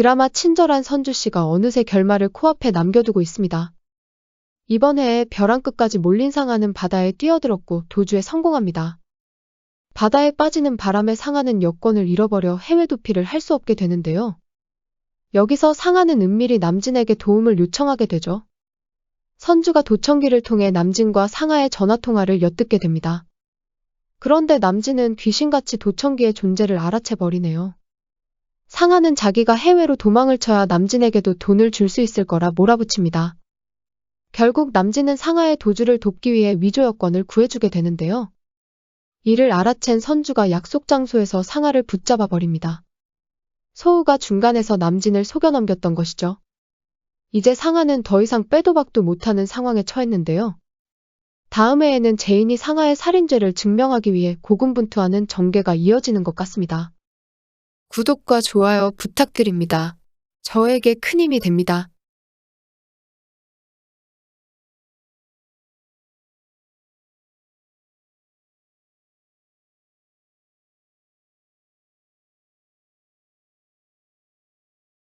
드라마 친절한 선주 씨가 어느새 결말을 코앞에 남겨두고 있습니다. 이번 해에 벼랑 끝까지 몰린 상하는 바다에 뛰어들었고 도주에 성공합니다. 바다에 빠지는 바람에 상하는 여권을 잃어버려 해외 도피를 할 수 없게 되는데요. 여기서 상하는 은밀히 남진에게 도움을 요청하게 되죠. 선주가 도청기를 통해 남진과 상하의 전화통화를 엿듣게 됩니다. 그런데 남진은 귀신같이 도청기의 존재를 알아채 버리네요. 상하는 자기가 해외로 도망을 쳐야 남진에게도 돈을 줄 수 있을 거라 몰아붙입니다. 결국 남진은 상하의 도주를 돕기 위해 위조 여권을 구해주게 되는데요. 이를 알아챈 선주가 약속 장소에서 상하를 붙잡아 버립니다. 소우가 중간에서 남진을 속여 넘겼던 것이죠. 이제 상하는 더 이상 빼도 박도 못하는 상황에 처했는데요. 다음 해에는 제인이 상하의 살인죄를 증명하기 위해 고군분투하는 전개가 이어지는 것 같습니다. 구독과 좋아요 부탁드립니다. 저에게 큰 힘이 됩니다.